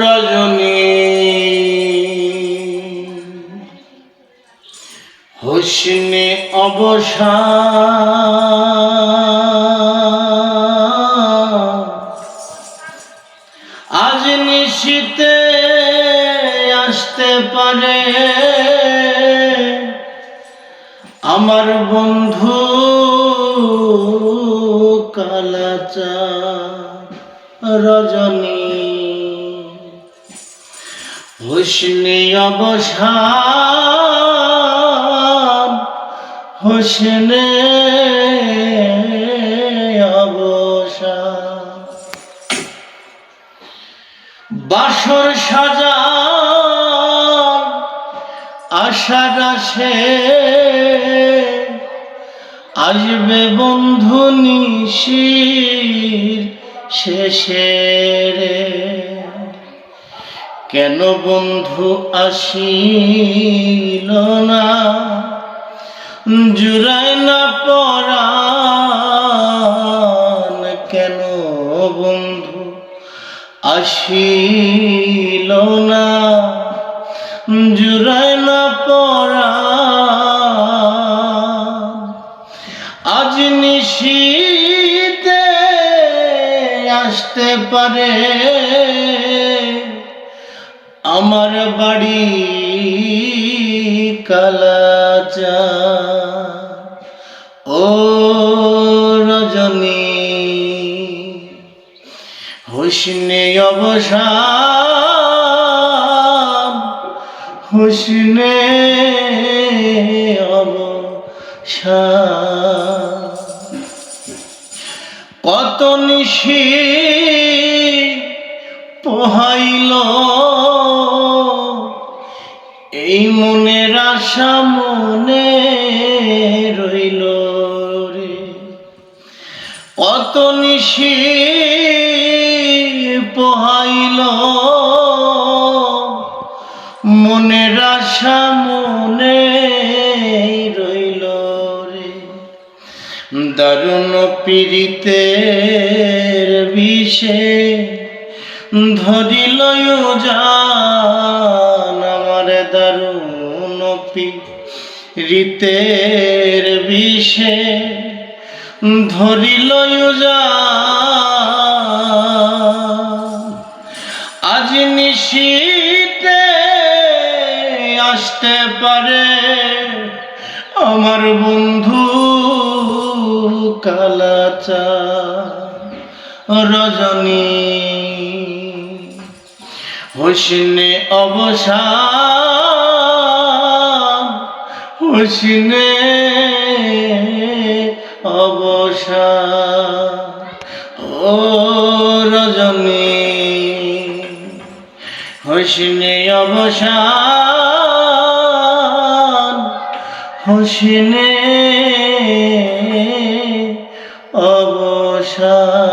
রজনী হুসনে অবসান। আজ নিশীতে আসতে পারে আমার বন্ধু কালাচা রজনী। হুসনে অবসান হুসনে অবসান বাসর সাজা আশার আসে আসবে বন্ধু নিশির শেষে রে কেন বন্ধু আসিল না? জুড়াই না পরাণ কেন বন্ধু আসিল না? জুড়াই না পরাণ আজ নিশীতে আসতে পারে। আমার বাড়ি কালাচা। ও রজনী হুসনে অবসান হুসনে কত নিশি পোহাইল মনের আশা মনে রইল রে। কত নিশি পোহাইল। মনের আশা মনে রইল রে। দারুণ পীড়িতের বিষে ধরিল জান পীড়িতের বিষে ধরিল আজ নিশীতে আসতে পারে আমার বন্ধু কালাচা রজনী। হুসনে অবসান হুসনে অবসান ও রজনী হুসনে অবসান হুসনে অবসান